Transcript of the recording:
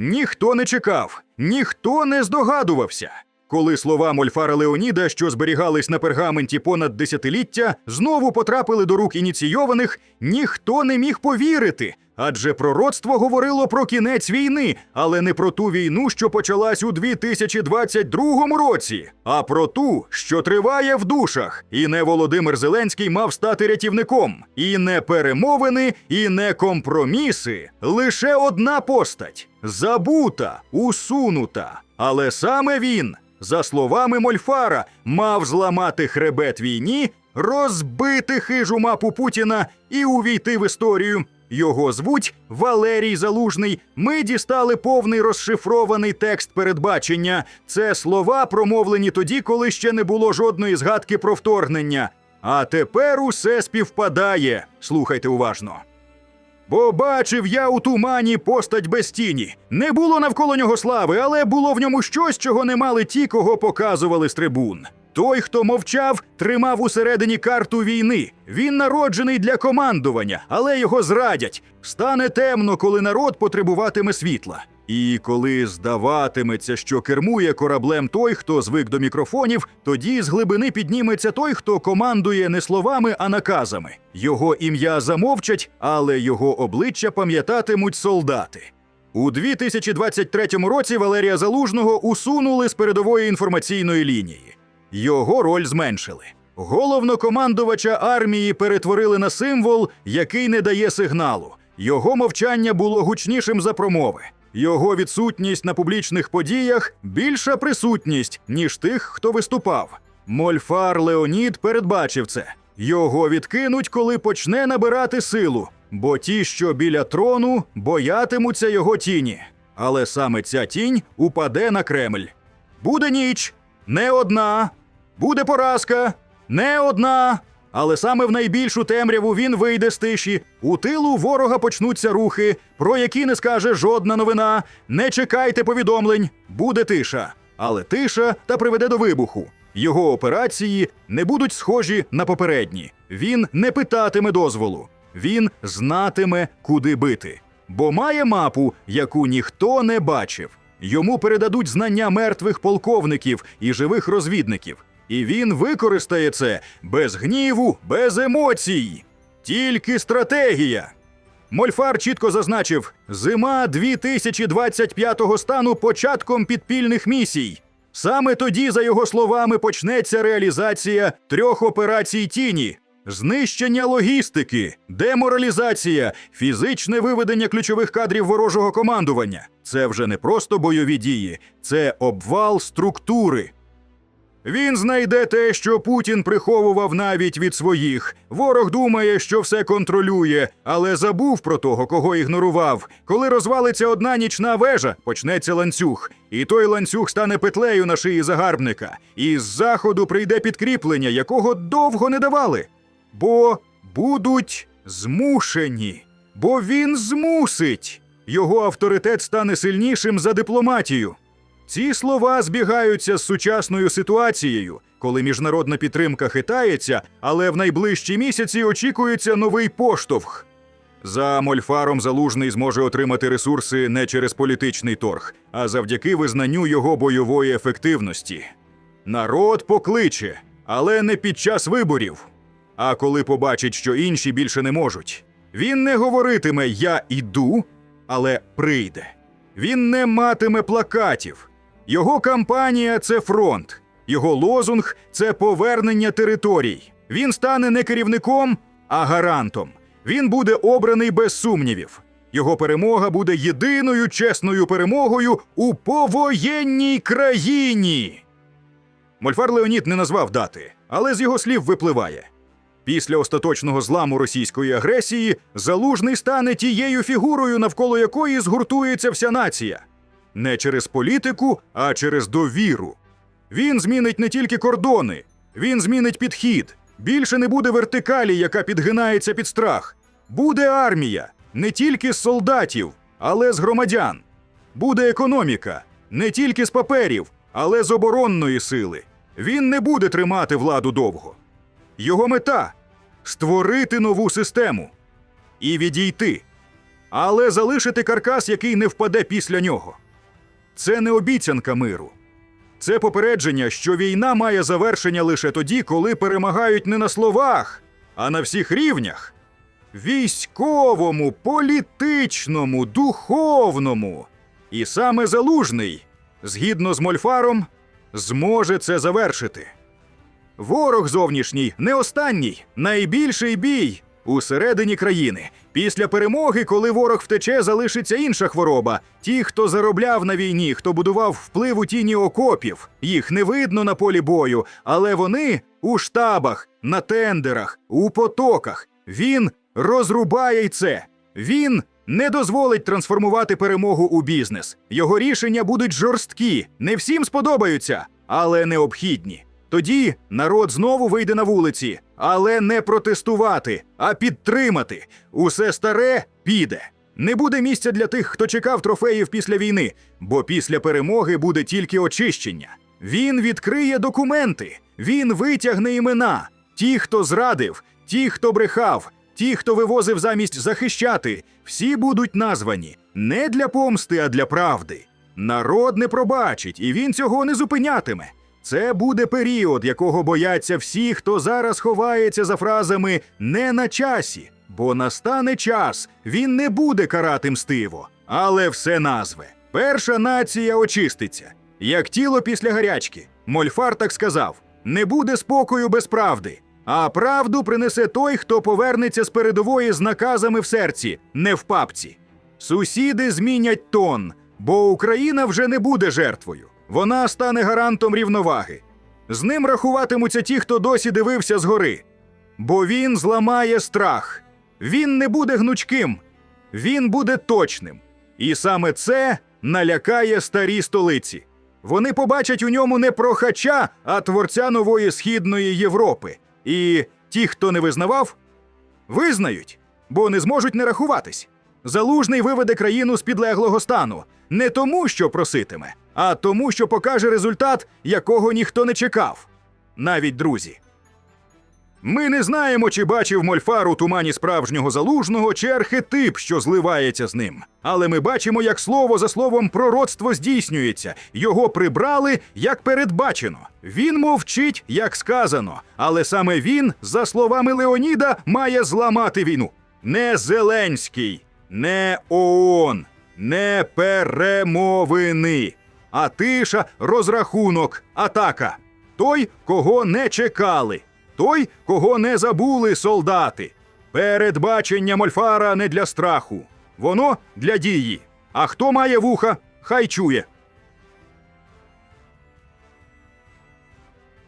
Ніхто не чекав, ніхто не здогадувався. Коли слова Мольфара Леоніда, що зберігались на пергаменті понад десятиліття, знову потрапили до рук ініційованих, ніхто не міг повірити. Адже пророцтво говорило про кінець війни, але не про ту війну, що почалась у 2022 році, а про ту, що триває в душах. І не Володимир Зеленський мав стати рятівником. І не перемовини, і не компроміси. Лише одна постать забута, усунута. Але саме він, за словами Мольфара, мав зламати хребет війні, розбити хижу мапу Путіна і увійти в історію. Його звуть Валерій Залужний. Ми дістали повний розшифрований текст передбачення. Це слова, промовлені тоді, коли ще не було жодної згадки про вторгнення. А тепер усе співпадає. Слухайте уважно. Бо бачив я у тумані постать без тіні. Не було навколо нього слави, але було в ньому щось, чого не мали ті, кого показували з трибун. Той, хто мовчав, тримав усередині карту війни. Він народжений для командування, але його зрадять. Стане темно, коли народ потребуватиме світла. І коли здаватиметься, що кермує кораблем той, хто звик до мікрофонів, тоді з глибини підніметься той, хто командує не словами, а наказами. Його ім'я замовчать, але його обличчя пам'ятатимуть солдати. У 2023 році Валерія Залужного усунули з передової інформаційної лінії. Його роль зменшили. Головнокомандувача армії перетворили на символ, який не дає сигналу. Його мовчання було гучнішим за промови. Його відсутність на публічних подіях більша присутність, ніж тих, хто виступав. Мольфар Леонід передбачив це. Його відкинуть, коли почне набирати силу, бо ті, що біля трону, боятимуться його тіні. Але саме ця тінь упаде на Кремль. Буде ніч, не одна, буде поразка, не одна. Але саме в найбільшу темряву він вийде з тиші. У тилу ворога почнуться рухи, про які не скаже жодна новина. Не чекайте повідомлень, буде тиша. Але тиша та приведе до вибуху. Його операції не будуть схожі на попередні. Він не питатиме дозволу. Він знатиме, куди бити. Бо має мапу, яку ніхто не бачив. Йому передадуть знання мертвих полковників і живих розвідників. І він використає це без гніву, без емоцій. Тільки стратегія. Мольфар чітко зазначив: зима 2025-го стану початком підпільних місій. Саме тоді, за його словами, почнеться реалізація трьох операцій тіні: знищення логістики, деморалізація, фізичне виведення ключових кадрів ворожого командування. Це вже не просто бойові дії, це обвал структури. Він знайде те, що Путін приховував навіть від своїх. Ворог думає, що все контролює, але забув про того, кого ігнорував. Коли розвалиться одна нічна вежа, почнеться ланцюг, і той ланцюг стане петлею на шиї загарбника. І з заходу прийде підкріплення, якого довго не давали. Бо будуть змушені, бо він змусить. Його авторитет стане сильнішим за дипломатію. Ці слова збігаються з сучасною ситуацією, коли міжнародна підтримка хитається, але в найближчі місяці очікується новий поштовх. За Мольфаром Залужний зможе отримати ресурси не через політичний торг, а завдяки визнанню його бойової ефективності. Народ покличе, але не під час виборів. А коли побачить, що інші більше не можуть, він не говоритиме Я іду, але прийде. Він не матиме плакатів. Його кампанія це фронт, його лозунг це повернення територій. Він стане не керівником, а гарантом. Він буде обраний без сумнівів. Його перемога буде єдиною чесною перемогою у повоєнній країні. Мольфар Леонід не назвав дати, але з його слів випливає. Після остаточного зламу російської агресії залужний стане тією фігурою, навколо якої згуртується вся нація. Не через політику, а через довіру. Він змінить не тільки кордони, він змінить підхід. Більше не буде вертикалі, яка підгинається під страх. Буде армія не тільки з солдатів, але з громадян. Буде економіка не тільки з паперів, але з оборонної сили. Він не буде тримати владу довго. Його мета створити нову систему і відійти. але залишити каркас, який не впаде після нього. Це не обіцянка миру. Це попередження, що війна має завершення лише тоді, коли перемагають не на словах, а на всіх рівнях військовому, політичному, духовному. І саме залужний, згідно з Мольфаром, зможе це завершити. Ворог зовнішній не останній, найбільший бій усередині країни. Після перемоги, коли ворог втече, залишиться інша хвороба. Ті, хто заробляв на війні, хто будував вплив у тіні окопів. Їх не видно на полі бою, але вони у штабах, на тендерах, у потоках. Він розрубає й це. Він не дозволить трансформувати перемогу у бізнес. Його рішення будуть жорсткі, не всім сподобаються, але необхідні. Тоді народ знову вийде на вулиці, але не протестувати, а підтримати. Усе старе піде. Не буде місця для тих, хто чекав трофеїв після війни, бо після перемоги буде тільки очищення. Він відкриє документи, він витягне імена. Ті, хто зрадив, ті, хто брехав, ті, хто вивозив замість захищати, всі будуть названі не для помсти, а для правди. Народ не пробачить, і він цього не зупинятиме. Це буде період, якого бояться всі, хто зараз ховається за фразами не на часі, бо настане час, він не буде карати мстиво, але все назве. Перша нація очиститься, як тіло після гарячки. Мольфар так сказав: не буде спокою без правди. А правду принесе той, хто повернеться з передової з наказами в серці, не в папці. Сусіди змінять тон, бо Україна вже не буде жертвою. Вона стане гарантом рівноваги. З ним рахуватимуться ті, хто досі дивився згори. Бо він зламає страх. Він не буде гнучким, він буде точним. І саме це налякає старі столиці. Вони побачать у ньому не прохача, а творця нової східної Європи. І ті, хто не визнавав, визнають, бо не зможуть не рахуватись. Залужний виведе країну з підлеглого стану не тому, що проситиме, а тому, що покаже результат, якого ніхто не чекав. Навіть друзі. Ми не знаємо, чи бачив Мольфар у тумані справжнього залужного, чи архетип, що зливається з ним. Але ми бачимо, як слово за словом пророцтво здійснюється. Його прибрали, як передбачено. Він мовчить, як сказано. Але саме він, за словами Леоніда, має зламати війну. Не Зеленський, не ООН, не перемовини, а тиша, розрахунок, атака. Той, кого не чекали. Той, кого не забули солдати. Передбачення Мольфара не для страху, воно для дії. А хто має вуха, хай чує.